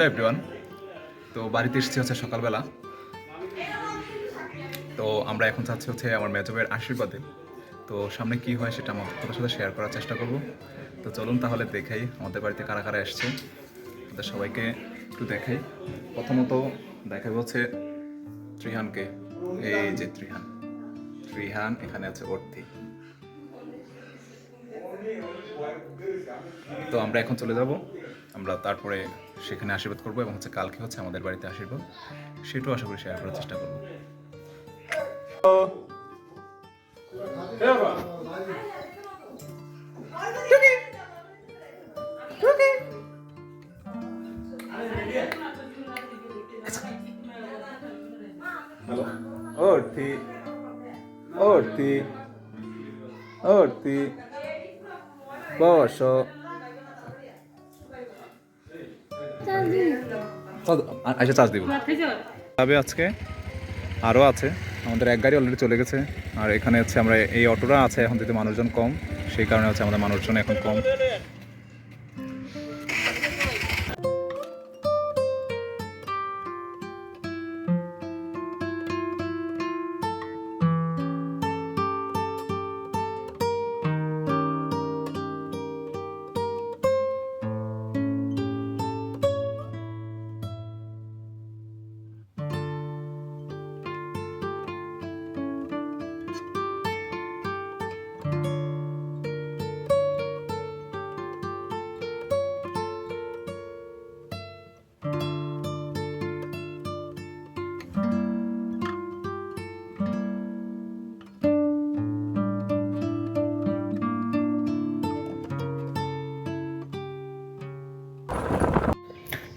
Hello everyone. তো বাড়িতে এসেছি হচ্ছে সকালবেলা। তো আমরা এখন চাচ্ছি হচ্ছে আমার মেজবের আশীর্বাদে। তো সামনে কি হয় সেটা আমার তোমার সাথে শেয়ার করার চেষ্টা করব। তো চলুন তাহলে দেখাই আমাদের বাড়িতে কারা কারা এসছে। তাদের সবাইকে একটু দেখাই। প্রথমত দেখাবো হচ্ছে ত্রিহানকে। এই যে ত্রিহান। ত্রিহান এখানে আছে অর্থি। তো আমরা এখন চলে যাব। আমরা তারপরে সেখানে আশীর্বাদ করব এবং হচ্ছে কালকে হচ্ছে আমাদের বাড়িতে আশীর্বাদ সেটাও আশা করি শেয়ার করার চেষ্টা করব অর্থি অর্থি অর্থি বস আচ্ছা চার্জ দিব। তবে আজকে। আরও আছে। আমাদের এক গাড়ি অলরেডি চলে গেছে। আর এখানে হচ্ছে আমরা এই অটোটা আছে এখন যদি মানুষজন কম সেই কারণে হচ্ছে আমাদের মানুষজন এখন কম।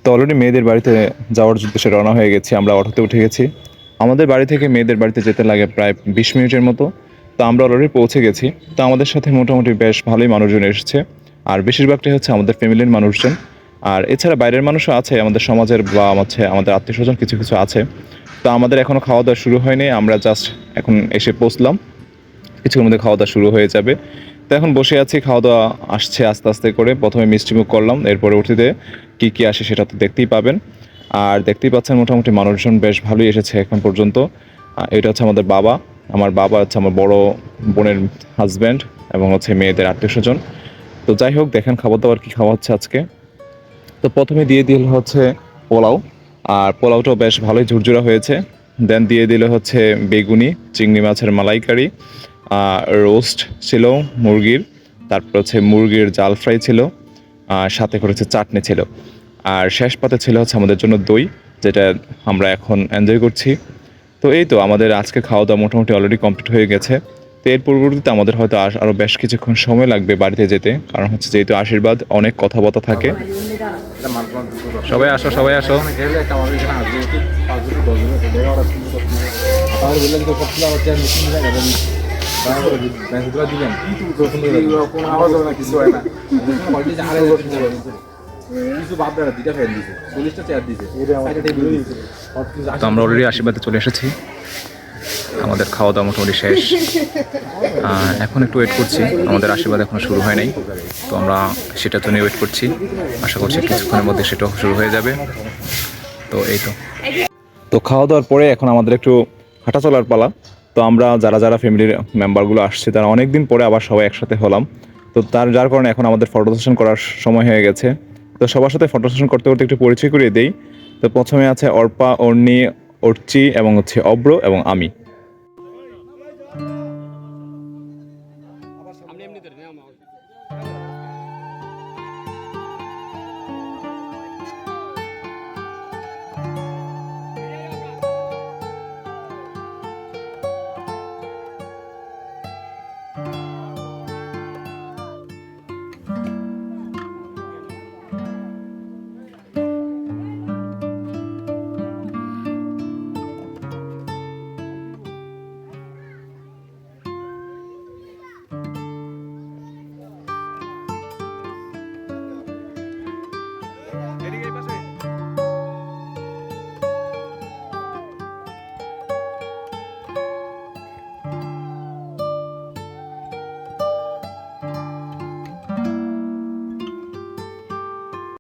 তো অলরেডি মেয়েদের বাড়িতে যাওয়ার উদ্দেশ্যে রওনা হয়ে গেছি, আমরা অটোতে উঠে গেছি। আমাদের বাড়ি থেকে মেয়েদের বাড়িতে যেতে লাগে প্রায় বিশ মিনিটের মতো, তো আমরা অলরেডি পৌঁছে গেছি। তো আমাদের সাথে মোটামুটি বেশ ভালোই মানুষজন এসেছে, আর বেশিরভাগটাই হচ্ছে আমাদের ফ্যামিলির মানুষজন। আর এছাড়া বাইরের মানুষও আছে, আমাদের সমাজের বা হচ্ছে আমাদের আত্মীয় স্বজন কিছু কিছু আছে। তো আমাদের এখনও খাওয়া দাওয়া শুরু হয়নি, আমরা জাস্ট এখন এসে পৌঁছলাম। কিছুক্ষণের মধ্যে খাওয়া দাওয়া শুরু হয়ে যাবে। তো এখন বসে আছি খাওয়া দাওয়া আসছে আস্তে আস্তে করে। প্রথমে মিষ্টিমুখ করলাম, এরপরে উঠিতে কী কী আসে সেটা তো দেখতেই পাবেন। আর দেখতেই পাচ্ছেন মোটামুটি মানুষজন বেশ ভালোই এসেছে এখন পর্যন্ত। এটা হচ্ছে আমাদের বাবা। আমার বাবা হচ্ছে আমার বড় বোনের হাজব্যান্ড এবং হচ্ছে মেয়েদের আত্মীয় স্বজন। তো যাই হোক, দেখেন খাবার দাবার কী খাওয়া হচ্ছে আজকে। তো প্রথমে দিয়ে দিল হচ্ছে পোলাও। আর পোলাওটাও বেশ ভালোই ঝুরঝুরা হয়েছে। দেন দিয়ে দিল হচ্ছে বেগুনি, চিংড়ি মাছের মালাইকারি রোস্ট ছিল মুরগির। তারপর হচ্ছে মুরগির জাল ফ্রাই ছিল। সাথে করেছে চাটনি ছিল। আর শেষ পাতে ছিল হচ্ছে আমাদের জন্য দই, যেটা আমরা এখন এনজয় করছি। তো এই তো আমাদের আজকে খাওয়া দাওয়া মোটামুটি অলরেডি কমপ্লিট হয়ে গেছে। তো এর পরবর্তীতে আমাদের হয়তো আর- আরও বেশ কিছুক্ষণ সময় লাগবে বাড়িতে যেতে। কারণ হচ্ছে যেহেতু আশীর্বাদ, অনেক কথাবার্তা থাকে। সবাই আসো সবাই আসো। তো আমরা অলরেডি আশীর্বাদে চলে এসেছি। আমাদের খাওয়া দাওয়া মোটামুটি শেষ। এখন একটু ওয়েট করছি। আমাদের আশীর্বাদ এখনও শুরু হয় নাই। তো আমরা সেটার জন্য ওয়েট করছি। আশা করছি কিছুক্ষণের মধ্যে সেটাও শুরু হয়ে যাবে। তো এই তো। তো খাওয়া দাওয়ার পরে এখন আমাদের একটু হাঁটা চলার পালা। তো আমরা যারা যারা ফ্যামিলির মেম্বারগুলো আসছে, তারা অনেক দিন পরে আবার সবাই একসাথে হলাম। তো তার, যার কারণে এখন আমাদের ফটো সেশন করার সময় হয়ে গেছে। তো সবার সাথে ফটো সেশন করতে করতে একটু পরিচয় করিয়ে দিই। তো প্রথমে আছে অর্পা, অর্ণি, অর্চি এবং হচ্ছে অব্র এবং আমি।